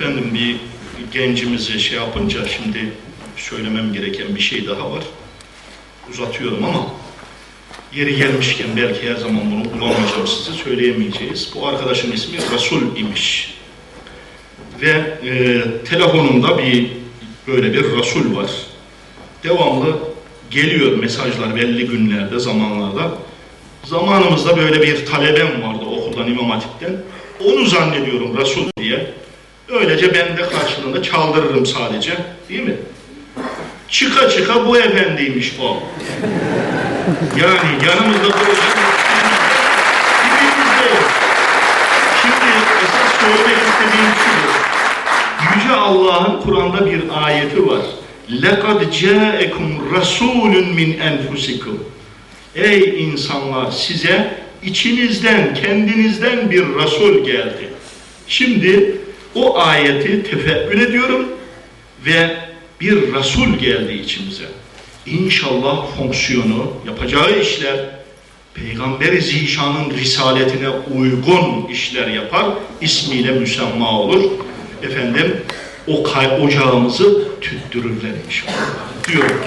Efendim bir gencimizi şey yapınca şimdi söylemem gereken bir şey daha var. Uzatıyorum ama yeri gelmişken belki her zaman bunu bulamayacağım size söyleyemeyeceğiz. Bu arkadaşın ismi Resul imiş. Ve e, telefonumda bir böyle bir Resul var. Devamlı geliyor mesajlar belli günlerde, zamanlarda. Zamanımızda böyle bir talebem vardı okuldan, İmam Hatip'ten. Onu zannediyorum Resul diye. Öylece ben de karşılığında çaldırırım sadece. Değil mi? Çıka çıka bu efendiymiş o. Yani yanımızda duracak. Dibimizde yok. Şimdi esas söylemek istediğim şudur. Yüce Allah'ın Kur'an'da bir ayeti var. لَقَدْ جَاءَكُمْ رَسُولٌ مِنْ اَنْفُسِكُمْ Ey insanlar size içinizden, kendinizden bir Resul geldi. Şimdi o ayeti tefekkür ediyorum ve bir Resul geldi içimize. İnşallah fonksiyonu, yapacağı işler Peygamber-i Zişan'ın risaletine uygun işler yapar, ismiyle müsemma olur. Efendim o ocağımızı tüttürürler inşallah diyorum.